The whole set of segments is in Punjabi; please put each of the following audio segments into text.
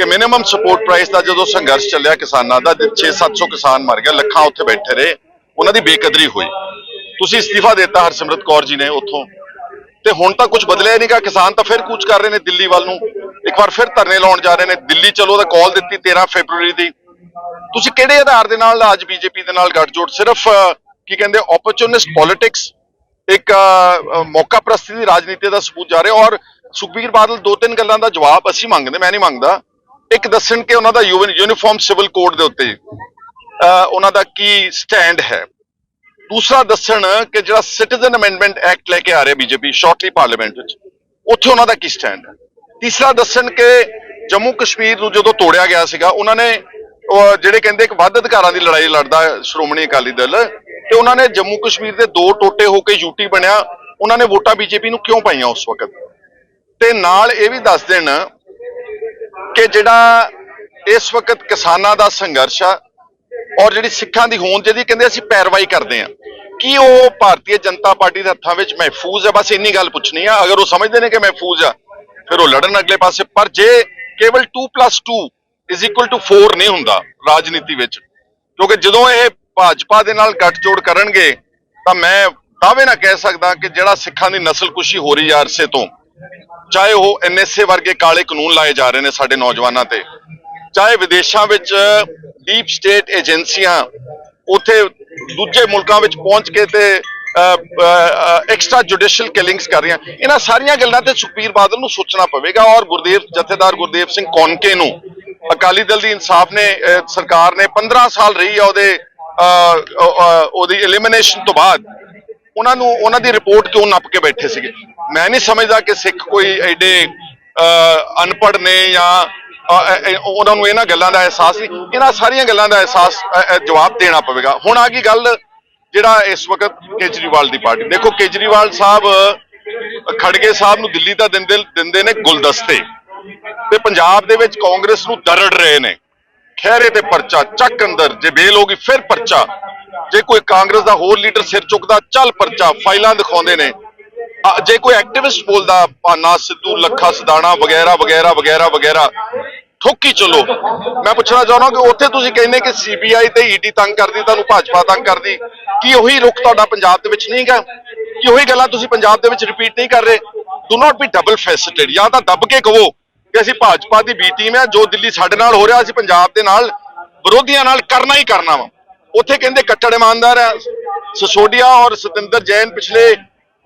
ਕਿ ਮਿਨੀਮਮ ਸਪੋਰਟ ਪ੍ਰਾਈਸ ਦਾ ਜਦੋਂ ਸੰਘਰਸ਼ ਚੱਲਿਆ ਕਿਸਾਨਾਂ ਦਾ 6-700 ਕਿਸਾਨ ਮਰ ਗਿਆ ਲੱਖਾਂ ਉੱਥੇ ਬੈਠੇ ਰਹੇ, ਉਹਨਾਂ ਦੀ ਬੇਕਦਰੀ ਹੋਈ। ਤੁਸੀਂ ਅਸਤੀਫਾ ਦਿੱਤਾ ਹਰਸਿਮਰਤ ਕੌਰ ਜੀ ਨੇ ਉੱਥੋਂ। ਤੇ ਹੁਣ ਤਾਂ ਕੁਝ ਬਦਲਿਆ ਨਹੀਂਗਾ ਕਿਸਾਨ ਤਾਂ ਫਿਰ ਕੂਚ ਕਰ ਰਹੇ ਨੇ ਦਿੱਲੀ ਵੱਲ ਨੂੰ। ਇੱਕ ਵਾਰ ਫਿਰ ਧਰਨੇ ਲਾਉਣ ਜਾ ਰਹੇ ਨੇ। ਦਿੱਲੀ ਚਲੋ ਤਾਂ ਕਾਲ ਦਿੱਤੀ 13 ਫੈਬਰੂਰੀ ਦੀ। ਤੁਸੀਂ ਕਿਹੜੇ ਆਧਾਰ ਦੇ ਨਾਲ, ਅੱਜ ਬੀਜੇਪੀ ਦੇ ਨਾਲ ਗੱਠਜੋੜ? ਸਿਰਫ ਕੀ ਕਹਿੰਦੇ ਓਪਰਚੁਨਿਸਟ ਪੋਲਿਟਿਕਸ ਇੱਕ ਮੌਕਾ ਪ੍ਰਸਤੀ ਦੀ ਰਾਜਨੀਤੀ ਦਾ ਸਬੂਤ ਜਾ ਰਿਹਾ ਔਰ ਸੁਖਬੀਰ ਬਾਦਲ ਦੋ ਤਿੰਨ ਗੱਲਾਂ ਦਾ ਜਵਾਬ ਅਸੀਂ ਮੰਗਦੇ, ਮੈਂ ਨਹੀਂ ਮੰਗਦਾ। ਇੱਕ ਦੱਸਣ ਕਿ ਉਹਨਾਂ ਦਾ ਯੂਨੀਫਾਰਮ ਸਿਵਲ ਕੋਡ ਦੇ ਉੱਤੇ ਉਹਨਾਂ ਦਾ ਕੀ ਸਟੈਂਡ ਹੈ। ਦੂਸਰਾ ਦੱਸਣ ਕਿ ਜਿਹੜਾ ਸਿਟੀਜ਼ਨ ਅਮੈਂਡਮੈਂਟ ਐਕਟ ਲੈ ਕੇ ਆ ਰਿਹਾ ਬੀਜੇਪੀ ਸ਼ਾਰਟਲੀ ਪਾਰਲੀਮੈਂਟ ਵਿੱਚ, ਉੱਥੇ ਉਹਨਾਂ ਦਾ ਕੀ ਸਟੈਂਡ ਹੈ। ਤੀਸਰਾ ਦੱਸਣ ਕਿ ਜੰਮੂ ਕਸ਼ਮੀਰ ਨੂੰ ਜਦੋਂ ਤੋੜਿਆ ਗਿਆ ਸੀਗਾ, ਉਹਨਾਂ ਨੇ ਜਿਹੜੇ ਕਹਿੰਦੇ ਇੱਕ ਵੱਧ ਅਧਿਕਾਰਾਂ ਦੀ ਲੜਾਈ ਲੜਦਾ ਸ਼੍ਰੋਮਣੀ ਅਕਾਲੀ ਦਲ, ਤੇ ਉਹਨਾਂ ਨੇ ਜੰਮੂ ਕਸ਼ਮੀਰ ਦੇ ਦੋ ਟੋਟੇ ਹੋ ਕੇ ਯੂਟੀ ਬਣਿਆ, ਉਹਨਾਂ ਨੇ ਵੋਟਾਂ ਬੀਜੇਪੀ ਨੂੰ ਕਿਉਂ ਪਾਈਆਂ ਉਸ ਵਕਤ? ਤੇ ਨਾਲ ਇਹ ਵੀ ਦੱਸ ਦੇਣ ਕਿ ਜਿਹੜਾ ਇਸ ਵਕਤ ਕਿਸਾਨਾਂ ਦਾ ਸੰਘਰਸ਼ ਆ ਔਰ ਜਿਹੜੀ ਸਿੱਖਾਂ ਦੀ ਹੋਂਦ ਜਿਹਦੀ ਕਹਿੰਦੇ ਅਸੀਂ ਪੈਰਵਾਈ ਕਰਦੇ ਆ, ਕੀ ਉਹ ਭਾਰਤੀ ਜਨਤਾ ਪਾਰਟੀ ਦੇ ਹੱਥਾਂ ਵਿੱਚ ਮਹਿਫੂਜ਼ ਹੈ ਬਸ ਇੰਨੀ ਗੱਲ ਪੁੱਛਣੀ ਆ। ਅਗਰ ਉਹ ਸਮਝਦੇ ਨੇ ਕਿ ਮਹਿਫੂਜ਼ ਆ, ਫਿਰ ਉਹ ਲੜਨ ਅਗਲੇ ਪਾਸੇ। ਪਰ ਜੇ ਕੇਵਲ 2+2 ਇਜ਼ ਇਕੁਅਲ ਟੂ 4 ਨਹੀਂ ਹੁੰਦਾ ਰਾਜਨੀਤੀ ਵਿੱਚ, ਕਿਉਂਕਿ ਜਦੋਂ ਇਹ ਭਾਜਪਾ ਦੇ ਨਾਲ ਗੱਠਜੋੜ ਕਰਨਗੇ, ਤਾਂ ਮੈਂ ਦਾਅਵੇ ਨਾਲ ਕਹਿ ਸਕਦਾ ਕਿ ਜਿਹੜਾ ਸਿੱਖਾਂ ਦੀ ਨਸਲਕੁਸ਼ੀ ਹੋ ਰਹੀ ਆ ਅਰਸੇ ਤੋਂ ਚਾਹੇ ਉਹ ਐਨਐਸਏ ਵਰਗੇ ਕਾਲੇ ਕਾਨੂੰਨ ਲਾਏ ਜਾ ਰਹੇ ਨੇ ਸਾਡੇ ਨੌਜਵਾਨਾਂ ਤੇ ਚਾਹੇ ਵਿਦੇਸ਼ਾਂ ਵਿੱਚ ਡੀਪ ਸਟੇਟ ਏਜੰਸੀਆਂ ਉਥੇ ਦੂਜੇ ਮੁਲਕਾਂ ਵਿੱਚ ਪਹੁੰਚ ਕੇ ਤੇ ਐਕਸਟਰਾ ਜੁਡੀਸ਼ੀਅਲ ਕਿਲਿੰਗਸ ਕਰ ਰਹੀਆਂ। ਇਹਨਾਂ ਸਾਰੀਆਂ ਗੱਲਾਂ ਤੇ ਸੁਖਬੀਰ ਬਾਦਲ ਨੂੰ ਸੋਚਣਾ ਪਵੇਗਾ ਔਰ ਗੁਰਦੇਵ ਜਥੇਦਾਰ ਗੁਰਦੇਵ ਸਿੰਘ ਕੌਨਕੇ ਨੂੰ। ਅਕਾਲੀ ਦਲ ਦੀ ਇਨਸਾਫ ਨੇ ਸਰਕਾਰ ਨੇ 15 ਸਾਲ ਰਹੀ ਆ ਉਹਦੇ ਅਹ, ਉਹਦੀ ਐਲੀਮੀਨੇਸ਼ਨ ਤੋਂ ਬਾਅਦ। ਉਹਨਾਂ ਨੂੰ ਉਹਨਾਂ ਦੀ ਰਿਪੋਰਟ ਕਿਉਂ ਨੱਪ ਕੇ ਬੈਠੇ ਸੀਗੇ? ਮੈਂ ਨਹੀਂ ਸਮਝਦਾ ਕਿ ਸਿੱਖ ਕੋਈ ਐਡੇ ਅਹ, ਅਨਪੜ੍ਹ ਨੇ ਜਾਂ ਉਹਨਾਂ ਨੂੰ ਇਹਨਾਂ ਗੱਲਾਂ ਦਾ ਅਹਿਸਾਸ ਨਹੀਂ। ਇਹਨਾਂ ਸਾਰੀਆਂ ਗੱਲਾਂ ਦਾ ਅਹਿਸਾਸ ਜਵਾਬ ਦੇਣਾ ਪਵੇਗਾ। ਹੁਣ ਆ ਗਈ ਗੱਲ ਜਿਹੜਾ ਇਸ ਵਕਤ ਕੇਜਰੀਵਾਲ ਦੀ ਪਾਰਟੀ। ਦੇਖੋ ਕੇਜਰੀਵਾਲ ਸਾਹਿਬ ਖੜਗੇ ਸਾਹਿਬ ਨੂੰ ਦਿੱਲੀ ਦਾ ਦਿੰਦੇ ਦਿੰਦੇ ਨੇ ਗੁਲਦਸਤੇ। ਤੇ ਪੰਜਾਬ ਦੇ ਵਿੱਚ ਕਾਂਗਰਸ ਨੂੰ ਦਰੜ ਰਹੇ ਨੇ। ਖਹਿਰੇ ਤੇ ਪਰਚਾ ਚੱਕ ਅੰਦਰ, ਜੇ ਬੇਲ ਹੋ ਗਈ ਫਿਰ ਪਰਚਾ। ਜੇ ਕੋਈ ਕਾਂਗਰਸ ਦਾ ਹੋਰ ਲੀਡਰ ਸਿਰ ਚੁੱਕਦਾ, ਚੱਲ ਪਰਚਾ, ਫਾਈਲਾਂ ਦਿਖਾਉਂਦੇ ਨੇ। ਜੇ ਕੋਈ ਐਕਟਿਵਿਸਟ ਬੋਲਦਾ, ਭਾਨਾ ਸਿੱਧੂ, ਲੱਖਾ ਸਦਾਣਾ ਵਗੈਰਾ ਵਗੈਰਾ ਵਗੈਰਾ ਵਗੈਰਾ, ਠੋਕੀ ਚਲੋ। ਮੈਂ ਪੁੱਛਣਾ ਚਾਹੁੰਦਾ ਕਿ ਉੱਥੇ ਤੁਸੀਂ ਕਹਿੰਦੇ ਕਿ ਸੀਬੀਆਈ ਤੇ ਈਡੀ ਤੰਗ ਕਰਦੀ, ਤੁਹਾਨੂੰ ਭਾਜਪਾ ਤੰਗ ਕਰਦੀ। ਕੀ ਉਹੀ ਰੁਖ ਤੁਹਾਡਾ ਪੰਜਾਬ ਦੇ ਵਿੱਚ ਨਹੀਂ ਨਹੀਂਗਾ ਕੀ ਉਹੀ ਗੱਲਾਂ ਤੁਸੀਂ ਪੰਜਾਬ ਦੇ ਵਿੱਚ ਰਿਪੀਟ ਨਹੀਂ ਕਰ ਰਹੇ? Do not be double faced ਜਾਂ ਤਾਂ ਦੱਬ ਕੇ ਕਹੋ। ਕਿ ਅਸੀਂ ਭਾਜਪਾ ਦੀ ਬੀ ਟੀਮ ਹੈ ਜੋ ਦਿੱਲੀ ਸਾਡੇ ਨਾਲ ਹੋ ਰਿਹਾ, ਅਸੀਂ ਪੰਜਾਬ ਦੇ ਨਾਲ ਵਿਰੋਧੀਆਂ ਨਾਲ ਕਰਨਾ ਹੀ ਕਰਨਾ ਵਾ। ਉੱਥੇ ਕਹਿੰਦੇ ਕੱਟੜ ਇਮਾਨਦਾਰ ਹੈ ਸਸੋਡੀਆ ਔਰ ਸਤਿੰਦਰ ਜੈਨ ਪਿਛਲੇ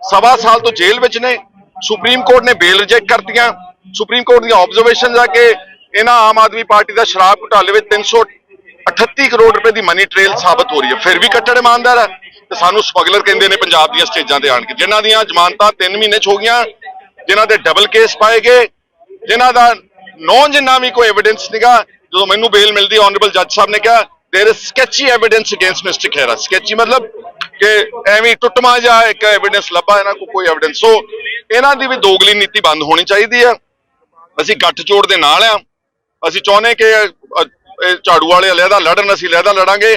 ਸਵਾ ਸਾਲ ਤੋਂ ਜੇਲ੍ਹ ਵਿੱਚ ਨੇ। ਸੁਪਰੀਮ ਕੋਰਟ ਨੇ ਬੇਲ ਰਿਜੈਕਟ ਕਰਤੀਆਂ। ਸੁਪਰੀਮ ਕੋਰਟ ਦੀਆਂ ਆਬਜ਼ਰਵੇਸ਼ਨਸ ਆ ਕਿ ਇਹਨਾਂ ਆਮ ਆਦਮੀ ਪਾਰਟੀ ਦਾ ਸ਼ਰਾਬ ਘੁਟਾਲੇ ਵਿੱਚ 338 ਕਰੋੜ ਰੁਪਏ ਦੀ ਮਨੀ ਟ੍ਰੇਲ ਸਾਬਤ ਹੋ ਰਹੀ ਹੈ। ਫਿਰ ਵੀ ਕੱਟੜ ਇਮਾਨਦਾਰ ਹੈ ਤੇ ਸਾਨੂੰ ਸਮਗਲਰ ਕਹਿੰਦੇ ਨੇ ਪੰਜਾਬ ਦੀਆਂ ਸਟੇਜਾਂ ਤੇ ਆਣ ਕੇ। ਜਿਨ੍ਹਾਂ ਦੀਆਂ ਜ਼ਮਾਨਤਾਂ 3 ਮਹੀਨੇ ਚ ਹੋ ਗਈਆਂ, ਜਿਨ੍ਹਾਂ ਦੇ ਡਬਲ ਕੇਸ ਪਾਏ ਗਏ ਜਿਨ੍ਹਾਂ ਦਾ ਨੌਨ ਜਿੰਨਾ ਵੀ ਕੋਈ ਐਵੀਡੈਂਸ ਨਿਗਾ ਜਦੋਂ ਮੈਨੂੰ ਬੇਲ ਮਿਲਦੀ ਆਨਰੇਬਲ ਜੱਜ ਸਾਹਿਬ ਨੇ ਕਿਹਾ there is sketchy evidence against mister Khera sketchy ਮਤਲਬ ਕਿ ਐਵੇਂ ਟੁੱਟਮਾ ਜਾ ਇੱਕ ਐਵੀਡੈਂਸ ਲੱਭਾ ਇਹਨਾਂ ਕੋਲ ਕੋਈ ਐਵੀਡੈਂਸ ਸੋ ਇਹਨਾਂ ਦੀ ਵੀ ਦੋਗਲੀ ਨੀਤੀ ਬੰਦ ਹੋਣੀ ਚਾਹੀਦੀ ਆ ਅਸੀਂ ਗੱਠ ਜੋੜ ਦੇ ਨਾਲ ਆ ਅਸੀਂ ਚਾਹੁੰਦੇ ਕਿ ਅ, ਇਹ ਝਾੜੂ ਵਾਲੇ ਅਲੱਗਾ ਲੜਨ ਅਸੀਂ ਅਲੱਗਾ ਲੜਾਂਗੇ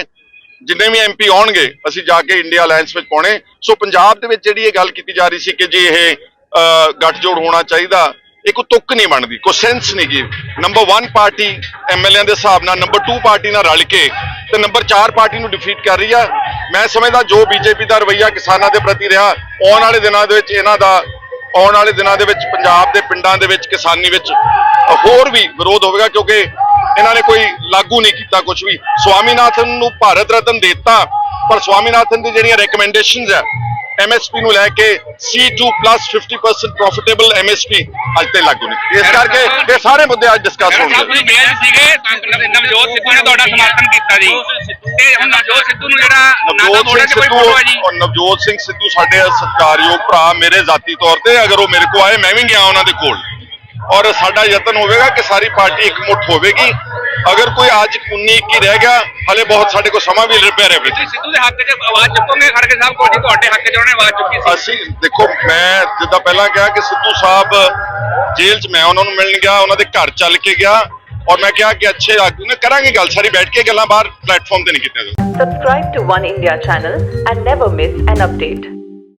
ਜਿੰਨੇ ਵੀ ਐਮਪੀ ਆਉਣਗੇ ਅਸੀਂ ਜਾ ਕੇ ਇੰਡੀਆ ਅਲਾਈਅੰਸ ਵਿੱਚ ਪਾਉਣੇ ਸੋ ਪੰਜਾਬ ਦੇ ਵਿੱਚ ਜਿਹੜੀ ਇਹ ਗੱਲ ਕੀਤੀ ਜਾ ਰਹੀ ਸੀ ਕਿ ਜੀ ਇਹ ਅ, ਗੱਠਜੋੜ ਹੋਣਾ ਚਾਹੀਦਾ ਇਹ ਕੋਈ ਤੁੱਕ ਨਹੀਂ ਬਣਦੀ, ਕੋਈ ਸੈਂਸ ਨਹੀਂ ਗੀ। ਨੰਬਰ 1 ਪਾਰਟੀ ਐਮਐਲਏ ਦੇ ਹਿਸਾਬ ਨਾਲ ਨੰਬਰ 2 ਪਾਰਟੀ ਨਾਲ ਰਲ ਕੇ ਤੇ ਨੰਬਰ 4 ਪਾਰਟੀ ਨੂੰ ਡਿਫੀਟ ਕਰ ਰਹੀ ਆ। ਮੈਂ ਸਮਝਦਾ ਜੋ ਬੀਜੇਪੀ ਦਾ ਰਵਈਆ ਕਿਸਾਨਾਂ ਦੇ ਪ੍ਰਤੀ ਰਿਹਾ, ਆਉਣ ਵਾਲੇ ਦਿਨਾਂ ਦੇ ਵਿੱਚ ਇਹਨਾਂ ਦਾ, ਆਉਣ ਵਾਲੇ ਦਿਨਾਂ ਦੇ ਵਿੱਚ ਪੰਜਾਬ ਦੇ ਪਿੰਡਾਂ ਦੇ ਵਿੱਚ, ਕਿਸਾਨੀ ਵਿੱਚ ਹੋਰ ਵੀ ਵਿਰੋਧ ਹੋਵੇਗਾ ਕਿਉਂਕਿ ਇਹਨਾਂ ਨੇ ਕੋਈ ਲਾਗੂ ਨਹੀਂ ਕੀਤਾ ਕੁਝ ਵੀ। ਸਵਾਮੀਨਾਥਨ ਨੂੰ ਭਾਰਤ ਰਤਨ ਦਿੱਤਾ, ਪਰ ਸਵਾਮੀਨਾਥਨ ਦੀ ਜਿਹੜੀਆਂ ਰეკਮੈਂਡੇਸ਼ਨਸ ਆ ਐਮਐਸਪੀ ਨੂੰ ਲੈ ਕੇ C2 50% ਪ੍ਰੋਫਿਟੇਬਲ ਐਮਐਸਪੀ ਅੱਜ ਤੇ ਲਾਗੂ ਨਹੀਂ। ਇਸ ਕਰਕੇ ਇਹ ਸਾਰੇ ਮੁੱਦੇ ਅੱਜ ਡਿਸਕਸ ਹੋਣਗੇ। ਬੇਲ ਸੀਗੇ ਨਵ- ਨਵਜੋਤ ਸਿੱਧੂ ਨੇ ਤੁਹਾਡਾ ਸਮਰਥਨ ਕੀਤਾ ਜੀ। ਤੇ ਹੁਣ ਨਵਜੋਤ ਸਿੱਧੂ ਨੂੰ ਜਿਹੜਾ ਨਵਜੋਤ ਸਿੰਘ ਸਿੱਧੂ ਔਰ ਨਵਜੋਤ ਸਿੰਘ ਸਿੱਧੂ ਸਾਡੇ ਸਤਿਕਾਰਯੋਗ ਭਰਾ ਮੇਰੇ ਜ਼ਾਤੀ ਤੌਰ ਤੇ ਅਗਰ ਉਹ ਮੇਰੇ ਕੋ ਆਏ ਮੈਂ ਵੀ ਗਿਆ ਉਹਨਾਂ ਦੇ ਕੋਲ। ਔਰ ਸਾਡਾ ਯਤਨ ਹੋਵੇਗਾ ਕਿ ਸਾਰੀ ਪਾਰਟੀ ਇਕਮੁੱਠ ਹੋਵੇਗੀ। ਅਗਰ ਕੋਈ ਅੱਜ 19 21 ਰਹਿ ਗਿਆ ਹਲੇ ਬਹੁਤ ਸਾਡੇ ਕੋਲ ਸਮਾਂ ਵੀ ਰਿਪੇਅਰ ਹੈ ਤੁਸੀਂ ਸਿੱਧੂ ਦੇ ਹੱਕ 'ਚ ਆਵਾਜ਼ ਚੁੱਕੋਗੇ? ਖੜਗੇ ਸਾਹਿਬ ਕੋਲ ਜੀ ਤੁਹਾਡੇ ਹੱਕ 'ਚ ਉਹਨੇ ਆਵਾਜ਼ ਚੁੱਕੀ ਸੀ। ਅਸੀਂ ਦੇਖੋ ਮੈਂ ਜਿੱਦਾਂ ਪਹਿਲਾਂ ਕਿਹਾ ਕਿ ਸਿੱਧੂ ਸਾਹਿਬ ਜੇਲ੍ਹ 'ਚ ਮੈਂ ਉਹਨਾਂ ਨੂੰ ਮਿਲਣ ਗਿਆ ਉਹਨਾਂ ਦੇ ਘਰ ਚੱਲ ਕੇ ਗਿਆ। ਔਰ ਮੈਂ ਕਿਹਾ ਕਿ ਅੱਛੇ ਆਗੂ ਨੇ ਕਰਾਂਗੇ ਗੱਲ ਸਾਰੀ ਬੈਠ ਕੇ ਗੱਲਾਂ ਬਾਹਰ ਪਲੇਟਫਾਰਮ ਤੇ ਨਹੀਂ ਕੀਤੀਆਂ। Subscribe to One India channel and never miss an update.